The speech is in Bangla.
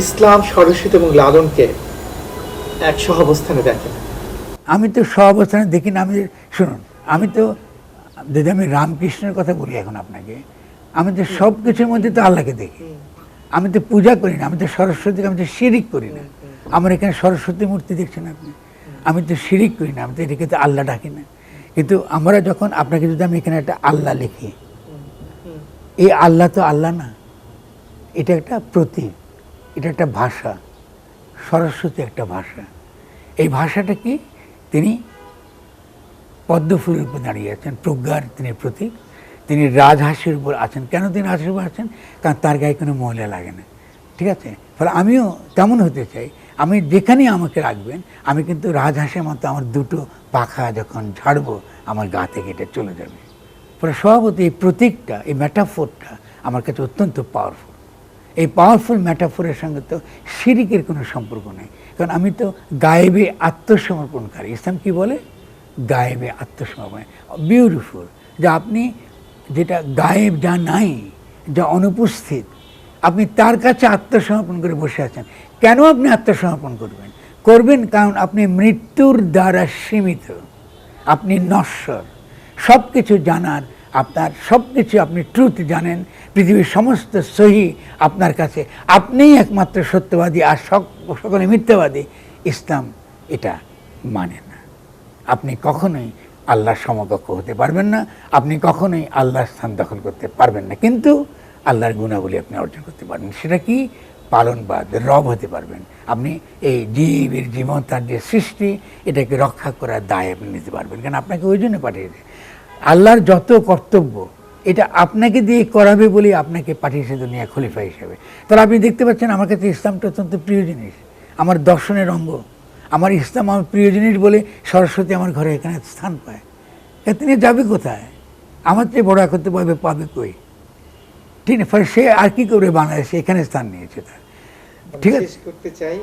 ইসলাম সরস্বতী এবং লালনকে এক সহাবস্থানে দেখেন। আমি তো সব অবস্থানে দেখি না, আমি শুনুন, আমি তো, যদি আমি রামকৃষ্ণের কথা বলি এখন আপনাকে, আমি তো সব কিছুর মধ্যে তো আল্লাহকে দেখি। আমি তো পূজা করি না, আমি তো সরস্বতীকে, আমি তো শিরিক করি না। আমার এখানে সরস্বতী মূর্তি দেখছেন আপনি? আমি তো শিরিক করি না, আমি তো এটাকে তো আল্লাহ ডাকি না। কিন্তু আমরা যখন, আপনাকে যদি আমি এখানে একটা আল্লাহ লিখি, এই আল্লাহ তো আল্লাহ না, এটা একটা প্রতীক। এটা একটা ভাষা, সরস্বতী একটা ভাষা। এই ভাষাটা কি? তিনি পদ্মফুলের উপর দাঁড়িয়ে আছেন, প্রজ্ঞার তিনি প্রতীক। তিনি রাজহাঁসের উপর আছেন। কেন তিনি রাজহাঁসের উপর আছেন? কারণ তার গায়ে কোনো মহিলা লাগে না। ঠিক আছে? ফলে আমিও তেমন হতে চাই, আমি যেখানেই আমাকে রাখবেন, আমি কিন্তু রাজহাঁসের মতো আমার দুটো পাখা যখন ঝাড়বো, আমার গা থেকে এটা চলে যাবে। ফলে স্বভাবত এই প্রতীকটা, এই ম্যাটাফোরটা আমার কাছে অত্যন্ত পাওয়ারফুল এই পাওয়ারফুল ম্যাটাফোরের সঙ্গে তো শিরিকের কোনো সম্পর্ক নেই। কারণ আমি তো গায়েবে আত্মসমর্পণকারী। ইসলাম কি বলে? গায়েবে আত্মসমর্পণ। বিউটিফুল যা আপনি যেটা গায়েব, যা নাই, যা অনুপস্থিত, আপনি তার কাছে আত্মসমর্পণ করে বসে আছেন। কেন আপনি আত্মসমর্পণ করবেন? করবেন কারণ আপনি মৃত্যুর দ্বারা সীমিত। আপনি নশ্বর। সব কিছু জানার আপনার সব কিছু আপনি ট্রুথ জানেন, পৃথিবীর সমস্ত সহি আপনার কাছে। আপনিই একমাত্র সত্যবাদী আর সক- সকলে মিথ্যাবাদী। ইসলাম এটা মানে না। আপনি কখনোই আল্লাহর সমকক্ষ হতে পারবেন না, আপনি কখনোই আল্লাহর স্থান দখল করতে পারবেন না। কিন্তু আল্লাহর গুণাবলী আপনি অর্জন করতে পারবেন। সেটা কি? পালনবাদ রব হতে পারবেন। আপনি এই জীবের জীবন তার যে সৃষ্টি, এটাকে রক্ষা করার দায় আপনি নিতে পারবেন। কারণ আপনাকে ওই জন্য পাঠিয়েছে। আল্লাহর যত কর্তব্য, এটা আপনাকে দিয়ে করাবে বলেই আপনাকে পাঠিয়েছে দুনিয়া খলিফা হিসেবে। তাহলে আপনি দেখতে পাচ্ছেন আমার কাছে ইসলামটা অত্যন্ত প্রিয় জিনিস। আমার দর্শনের অঙ্গ। আমার ইসলাম আমার প্রিয় জিনিস বলে সরস্বতী আমার ঘরে এখানে স্থান পায়। তিনি যাবে কোথায়? আমার চেয়ে বড় করতে পারবে পাবে কই? ঠিক না সে আর কি করবে বাংলাদেশে এখানে স্থান নিয়েছে তার। ঠিক আছে? করতে চাই।